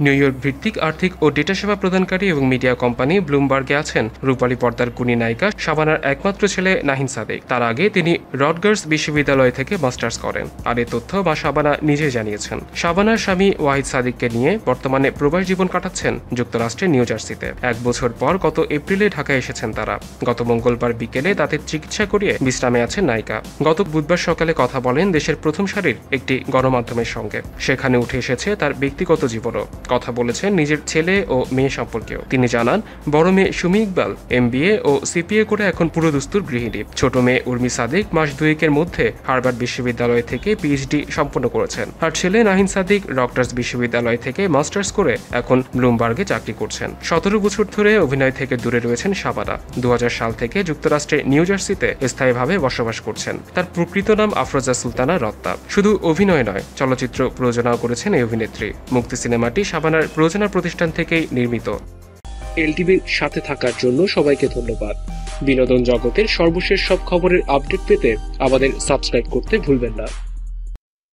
New York ভিত্তিক আর্থিক ও data সেবা প্রদানকারী এবং মিডিয়া কোম্পানি ব্লুমবার্গে আছেন। রূপালী পর্দার গুণী নায়িকা শাবানার একমাত্র ছেলে নাহিন সাদেক। তার আগে তিনি রডগার্স বিশ্ববিদ্যালয় থেকে মাস্টার্স করেন। আর এ তথ্য বা শাবানা নিজেই জানিয়েছেন। শাবানার স্বামী ওয়াহিদ সাদিককে নিয়ে বর্তমানে প্রবাস জীবন কাটাচ্ছেন যুক্তরাষ্ট্রের নিউ জার্সিতে। এক বছর পর গত এপ্রিলে ঢাকায় এসেছেন তারা। গত মঙ্গলবার বিকেলে দাঁতের চিকিৎসা করিয়ে বিশ্রামে আছেন নায়িকা। গত বুধবার সকালে কথা বলেন দেশের প্রথম সারির একটি গণমাধ্যমের সঙ্গে। সেখানে উঠে এসেছে তার ব্যক্তিগত জীবনও। কথা বলেছেন নিজের ছেলে ও মেয়ে সম্পর্কেও। তিনি জানান, বড় মেয়ে সুমি ইকবাল এম ও সিপিএ করে এখন পুরোদস্তুর গৃহিণী। ছোট মেয়ে উর্মি সাদিক মাস দুয়েকের মধ্যে হার্ভার্ড বিশ্ববিদ্যালয় থেকে পিএইচডি সম্পন্ন করেছেন। আর ছেলে নাহিন সাদিক রক্টার্স বিশ্ববিদ্যালয় থেকে মাস্টার্স করে এখন ব্লুমবার্গে চাকরি করছেন। সতেরো বছর ধরে অভিনয় থেকে দূরে রয়েছেন শাবানা। দু সাল থেকে যুক্তরাষ্ট্রের নিউ জার্সিতে স্থায়ীভাবে বসবাস করছেন। তার প্রকৃত নাম আফরোজা সুলতানা রত্তা। শুধু অভিনয় নয়, চলচ্চিত্র প্রযোজনাও করেছেন এই অভিনেত্রী। মুক্তি সিনেমাটি শাবানার প্রযোজনা প্রতিষ্ঠান থেকেই নির্মিত। এলটিভির সাথে থাকার জন্য সবাইকে ধন্যবাদ। বিনোদন জগতের সর্বশেষ সব খবরের আপডেট পেতে আমাদের সাবস্ক্রাইব করতে ভুলবেন না।